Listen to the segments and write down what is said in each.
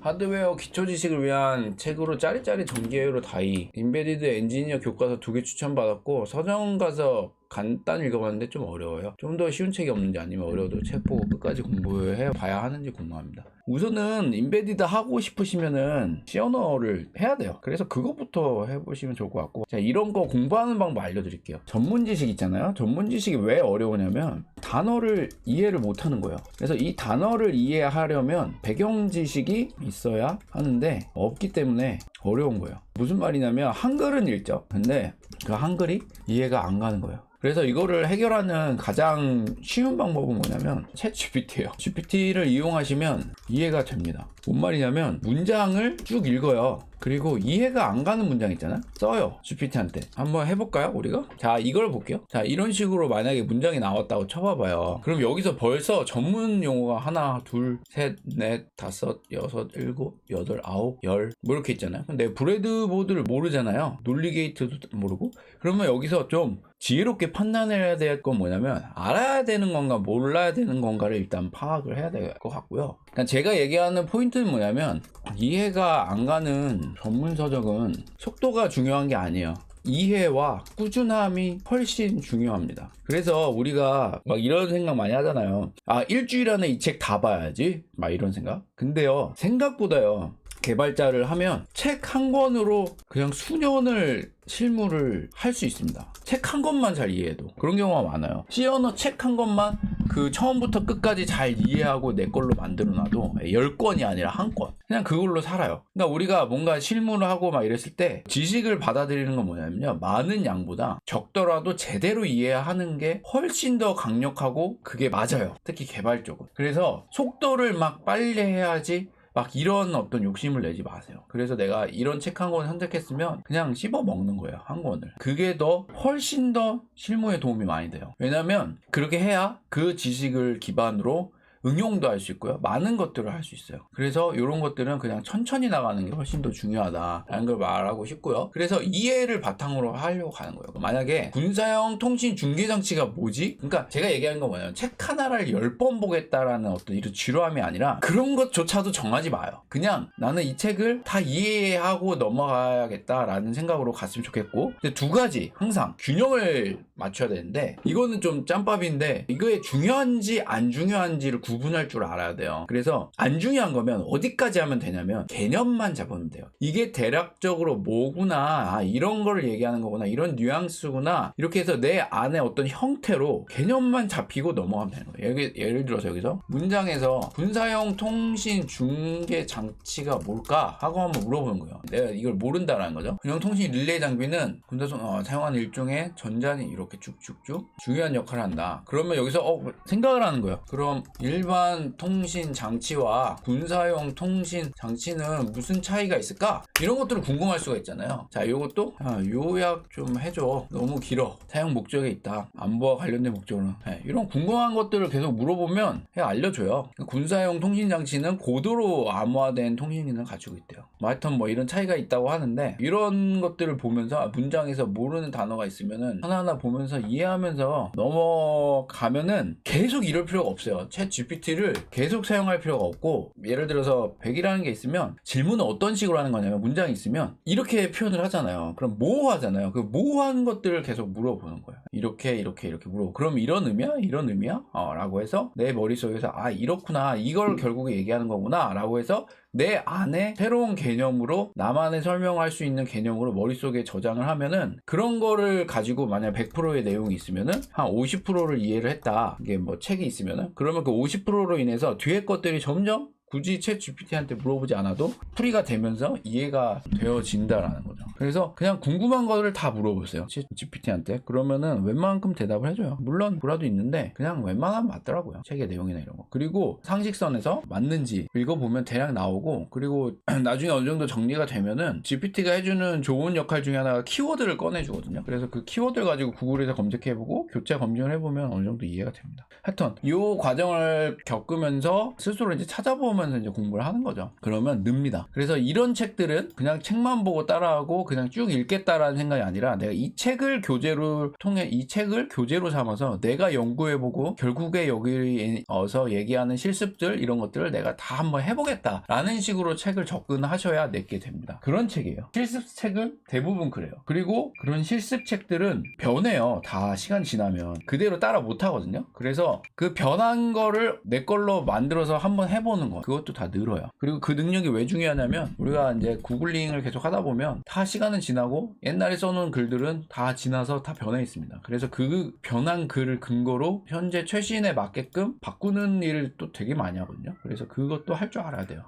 하드웨어 기초 지식을 위한 책으로 짜리짜리 전개로 다이 인베디드 엔지니어 교과서 두 개 추천받았고 서점 가서 간단히 읽어봤는데 좀 어려워요. 좀 더 쉬운 책이 없는지 아니면 어려워도 책 보고 끝까지 공부해 봐야 하는지 궁금합니다. 우선은 인베디드 하고 싶으시면은 시어너를 해야 돼요. 그래서 그것부터 해보시면 좋을 것 같고 자 이런 거 공부하는 방법 알려드릴게요. 전문 지식 있잖아요. 전문 지식이 왜 어려우냐면 단어를 이해를 못 하는 거예요. 그래서 이 단어를 이해하려면 배경 지식이 있어야 하는데 없기 때문에 어려운 거예요. 무슨 말이냐면 한글은 읽죠. 근데 그 한글이 이해가 안 가는 거예요. 그래서 이거를 해결하는 가장 쉬운 방법은 뭐냐면 챗 GPT예요. GPT를 이용하시면 이해가 됩니다. 뭔 말이냐면 문장을 쭉 읽어요. 그리고 이해가 안 가는 문장 있잖아? 써요. GPT한테. 한번 해볼까요, 우리가? 자, 이걸 볼게요. 자, 이런 식으로 만약에 문장이 나왔다고 쳐봐봐요. 그럼 여기서 벌써 전문 용어가 하나, 둘, 셋, 넷, 다섯, 여섯, 일곱, 여덟, 아홉, 열, 뭐 이렇게 있잖아요. 근데 브레드보드를 모르잖아요. 논리게이트도 모르고. 그러면 여기서 좀 지혜롭게 판단해야 될 건 뭐냐면 알아야 되는 건가 몰라야 되는 건가를 일단 파악을 해야 될 것 같고요. 그러니까 제가 얘기하는 포인트는 뭐냐면 이해가 안 가는 전문 서적은 속도가 중요한 게 아니에요. 이해와 꾸준함이 훨씬 중요합니다. 그래서 우리가 막 이런 생각 많이 하잖아요. 아, 일주일 안에 이 책 다 봐야지? 막 이런 생각. 근데요, 생각보다요, 개발자를 하면 책 한 권으로 그냥 수년을 실무를 할 수 있습니다. 책 한 권만 잘 이해해도 그런 경우가 많아요. 시어너 책한 권만 그 처음부터 끝까지 잘 이해하고 내 걸로 만들어놔도 10권이 아니라 한 권. 그냥 그걸로 살아요. 그러니까 우리가 뭔가 실무를 하고 막 이랬을 때 지식을 받아들이는 건 뭐냐면요. 많은 양보다 적더라도 제대로 이해하는 게 훨씬 더 강력하고 그게 맞아요. 특히 개발 쪽은. 그래서 속도를 막 빨리 해야지 막 이런 어떤 욕심을 내지 마세요. 그래서 내가 이런 책 한 권 선택했으면 그냥 씹어 먹는 거예요. 한 권을. 그게 더 훨씬 더 실무에 도움이 많이 돼요. 왜냐면 그렇게 해야 그 지식을 기반으로 응용도 할 수 있고요. 많은 것들을 할 수 있어요. 그래서 이런 것들은 그냥 천천히 나가는 게 훨씬 더 중요하다라는 걸 말하고 싶고요. 그래서 이해를 바탕으로 하려고 가는 거예요. 만약에 군사형 통신 중계 장치가 뭐지? 그러니까 제가 얘기하는 건 뭐냐면 책 하나를 10번 보겠다라는 어떤 이런 지루함이 아니라 그런 것조차도 정하지 마요. 그냥 나는 이 책을 다 이해하고 넘어가야겠다라는 생각으로 갔으면 좋겠고 근데 두 가지 항상 균형을 맞춰야 되는데 이거는 좀 짬밥인데 이거에 중요한지 안 중요한지를 구분할 줄 알아야 돼요. 그래서 안 중요한 거면 어디까지 하면 되냐면 개념만 잡으면 돼요. 이게 대략적으로 뭐구나 아, 이런 거를 얘기하는 거구나 이런 뉘앙스구나 이렇게 해서 내 안에 어떤 형태로 개념만 잡히고 넘어가면 되는 거예요. 여기, 예를 들어서 여기서 문장에서 군사형 통신 중계 장치가 뭘까 하고 한번 물어보는 거예요. 내가 이걸 모른다라는 거죠. 군용 통신 릴레이 장비는 군사선 어, 사용하는 일종의 전자니 이렇게 쭉쭉쭉 중요한 역할을 한다. 그러면 여기서 어, 생각을 하는 거예요. 그럼 일반 통신 장치와 군사용 통신 장치는 무슨 차이가 있을까? 이런 것들을 궁금할 수가 있잖아요. 자, 이것도 아, 요약 좀 해줘. 너무 길어. 사용 목적에 있다. 안보와 관련된 목적으로. 네, 이런 궁금한 것들을 계속 물어보면 알려줘요. 군사용 통신 장치는 고도로 암호화된 통신 기능을 가지고 있대요. 뭐 하여튼 뭐 이런 차이가 있다고 하는데 이런 것들을 보면서 아, 문장에서 모르는 단어가 있으면은 하나하나 보면서 이해하면서 넘어가면은 계속 이럴 필요가 없어요. 챗 GPT를 계속 사용할 필요가 없고 예를 들어서 100이라는 게 있으면 질문은 어떤 식으로 하는 거냐면 문장이 있으면 이렇게 표현을 하잖아요. 그럼 뭐 하잖아요. 그 모호한 것들을 계속 물어보는 거예요. 이렇게 이렇게 이렇게 물어보. 그럼 이런 의미야? 이런 의미야? 어, 라고 해서 내 머릿속에서 아 이렇구나. 이걸 결국에 얘기하는 거구나. 라고 해서 내 안에 새로운 개념으로 나만의 설명할 수 있는 개념으로 머릿속에 저장을 하면은 그런 거를 가지고 만약 100%의 내용이 있으면은 한 50%를 이해를 했다. 이게 뭐 책이 있으면은 그러면 그 50%로 인해서 뒤에 것들이 점점 굳이 챗 GPT한테 물어보지 않아도 풀이가 되면서 이해가 되어진다라는 거죠. 그래서 그냥 궁금한 거를 다 물어보세요. 챗 GPT한테. 그러면은 웬만큼 대답을 해줘요. 물론 불화도 있는데 그냥 웬만하면 맞더라고요. 책의 내용이나 이런 거. 그리고 상식선에서 맞는지 읽어보면 대략 나오고 그리고 나중에 어느 정도 정리가 되면은 GPT가 해주는 좋은 역할 중에 하나가 키워드를 꺼내주거든요. 그래서 그 키워드를 가지고 구글에서 검색해보고 교차 검증을 해보면 어느 정도 이해가 됩니다. 하여튼 이 과정을 겪으면서 스스로 이제 찾아보면서 이제 공부를 하는 거죠. 그러면 늡니다. 그래서 이런 책들은 그냥 책만 보고 따라하고 그냥 쭉 읽겠다라는 생각이 아니라 내가 이 책을 교재로 통해 이 책을 교재로 삼아서 내가 연구해보고 결국에 여기서 얘기하는 실습들 이런 것들을 내가 다 한번 해보겠다라는 식으로 책을 접근하셔야 내게 됩니다. 그런 책이에요. 실습 책은 대부분 그래요. 그리고 그런 실습 책들은 변해요. 다 시간 지나면 그대로 따라 못 하거든요. 그래서 그 변한 거를 내 걸로 만들어서 한번 해보는 거 그것도 다 늘어요. 그리고 그 능력이 왜 중요하냐면 우리가 이제 구글링을 계속 하다 보면 다시 간은 지나고 옛날에 써놓은 글들은 다 지나서 다 변해 있습니다. 그래서 그 변한 글을 근거로 현재 최신에 맞게끔 바꾸는 일을 또 되게 많이 하거든요. 그래서 그것도 할 줄 알아야 돼요.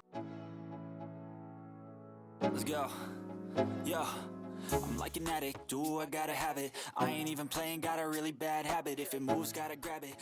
I'm like an addict, do I gotta have it. I ain't even playing, got a really bad habit. If it moves, gotta grab it.